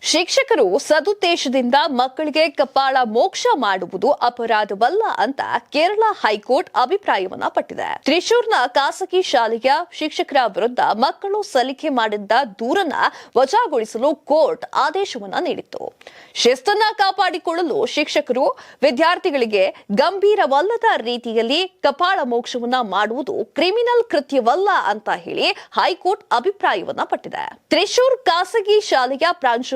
ಶಿಕ್ಷಕರು ಸದುದ್ದೇಶದಿಂದ ಮಕ್ಕಳಿಗೆ ಕಪಾಳ ಮೋಕ್ಷ ಮಾಡುವುದು ಅಪರಾಧವಲ್ಲ ಅಂತ ಕೇರಳ ಹೈಕೋರ್ಟ್ ಅಭಿಪ್ರಾಯವನ್ನ ಪಟ್ಟಿದೆ. ತ್ರಿಶೂರ್ನ ಖಾಸಗಿ ಶಾಲೆಯ ಶಿಕ್ಷಕರ ವಿರುದ್ಧ ಮಕ್ಕಳು ಸಲ್ಲಿಕೆ ಮಾಡಿದ್ದ ದೂರನ್ನ ವಜಾಗೊಳಿಸಲು ಕೋರ್ಟ್ ಆದೇಶವನ್ನ ನೀಡಿತ್ತು. ಶಿಸ್ತನ್ನ ಕಾಪಾಡಿಕೊಳ್ಳಲು ಶಿಕ್ಷಕರು ವಿದ್ಯಾರ್ಥಿಗಳಿಗೆ ಗಂಭೀರವಲ್ಲದ ರೀತಿಯಲ್ಲಿ ಕಪಾಳ ಮೋಕ್ಷವನ್ನ ಮಾಡುವುದು ಕ್ರಿಮಿನಲ್ ಕೃತ್ಯವಲ್ಲ ಅಂತ ಹೇಳಿ ಹೈಕೋರ್ಟ್ ಅಭಿಪ್ರಾಯವನ್ನ ಪಟ್ಟಿದೆ. ತ್ರಿಶೂರ್ ಖಾಸಗಿ ಶಾಲೆಯ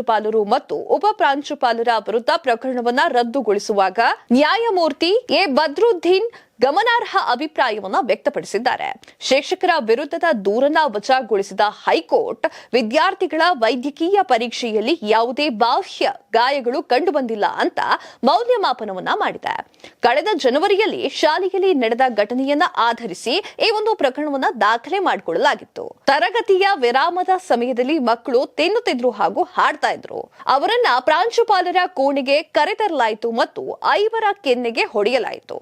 ಪ್ರಾಂಶುಪಾಲರು ಮತ್ತು ಉಪ ಪ್ರಾಂಶುಪಾಲರ ವಿರುದ್ಧ ಪ್ರಕರಣವನ್ನ ರದ್ದುಗೊಳಿಸುವಾಗ ನ್ಯಾಯಮೂರ್ತಿ ಎ. ಬದ್ರುದ್ದೀನ್ ಗಮನಾರ್ಹ ಅಭಿಪ್ರಾಯವನ್ನ ವ್ಯಕ್ತಪಡಿಸಿದ್ದಾರೆ. ಶಿಕ್ಷಕರ ವಿರುದ್ಧದ ದೂರನ್ನ ವಜಾಗೊಳಿಸಿದ ಹೈಕೋರ್ಟ್ ವಿದ್ಯಾರ್ಥಿಗಳ ವೈದ್ಯಕೀಯ ಪರೀಕ್ಷೆಯಲ್ಲಿ ಯಾವುದೇ ಬಾಹ್ಯ ಗಾಯಗಳು ಕಂಡುಬಂದಿಲ್ಲ ಅಂತ ಮೌಲ್ಯಮಾಪನವನ್ನ ಮಾಡಿದೆ. ಕಳೆದ ಜನವರಿಯಲ್ಲಿ ಶಾಲೆಯಲ್ಲಿ ನಡೆದ ಘಟನೆಯನ್ನ ಆಧರಿಸಿ ಈ ಒಂದು ಪ್ರಕರಣವನ್ನ ದಾಖಲೆ ಮಾಡಿಕೊಳ್ಳಲಾಗಿತ್ತು. ತರಗತಿಯ ವಿರಾಮದ ಸಮಯದಲ್ಲಿ ಮಕ್ಕಳು ತಿನ್ನುತ್ತಿದ್ರು ಹಾಗೂ ಹಾಡ್ತಾ ಇದ್ರು. ಅವರನ್ನ ಪ್ರಾಂಶುಪಾಲರ ಕೋಣೆಗೆ ಕರೆತರಲಾಯಿತು ಮತ್ತು ಐವರ ಕೆನ್ನೆಗೆ ಹೊಡೆಯಲಾಯಿತು.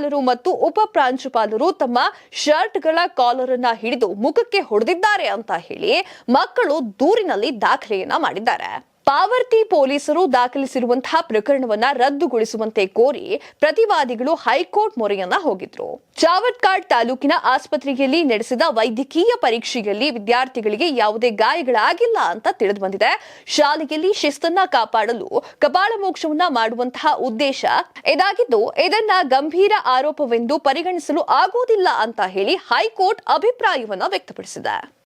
ಪ್ರಾಂಶುಪಾಲರು ಮತ್ತು ಉಪ ಪ್ರಾಂಶುಪಾಲರು ತಮ್ಮ ಶರ್ಟ್ಗಳ ಕಾಲರ್ ಅನ್ನ ಹಿಡಿದು ಮುಖಕ್ಕೆ ಹೊಡೆದಿದ್ದಾರೆ ಅಂತ ಹೇಳಿ ಮಕ್ಕಳು ದೂರಿನಲ್ಲಿ ದಾಖಲೆಯನ್ನ ಮಾಡಿದ್ದಾರೆ. ಪಾವರ್ತಿ ಪೊಲೀಸರು ದಾಖಲಿಸಿರುವಂತಹ ಪ್ರಕರಣವನ್ನ ರದ್ದುಗೊಳಿಸುವಂತೆ ಕೋರಿ ಪ್ರತಿವಾದಿಗಳು ಹೈಕೋರ್ಟ್ ಮೊರೆಯನ್ನ ಹೋಗಿದ್ರು. ಚಾವಟ್ಕಾಡ್ ತಾಲೂಕಿನ ಆಸ್ಪತ್ರೆಯಲ್ಲಿ ನಡೆಸಿದ ವೈದ್ಯಕೀಯ ಪರೀಕ್ಷೆಯಲ್ಲಿ ವಿದ್ಯಾರ್ಥಿಗಳಿಗೆ ಯಾವುದೇ ಗಾಯಗಳಾಗಿಲ್ಲ ಅಂತ ತಿಳಿದು ಬಂದಿದೆ. ಶಾಲೆಯಲ್ಲಿ ಶಿಸ್ತನ್ನ ಕಾಪಾಡಲು ಕಪಾಳ ಮೋಕ್ಷವನ್ನ ಮಾಡುವಂತಹ ಉದ್ದೇಶ ಇದಾಗಿದ್ದು, ಇದನ್ನ ಗಂಭೀರ ಆರೋಪವೆಂದು ಪರಿಗಣಿಸಲು ಆಗುವುದಿಲ್ಲ ಅಂತ ಹೇಳಿ ಹೈಕೋರ್ಟ್ ಅಭಿಪ್ರಾಯವನ್ನ ವ್ಯಕ್ತಪಡಿಸಿದೆ.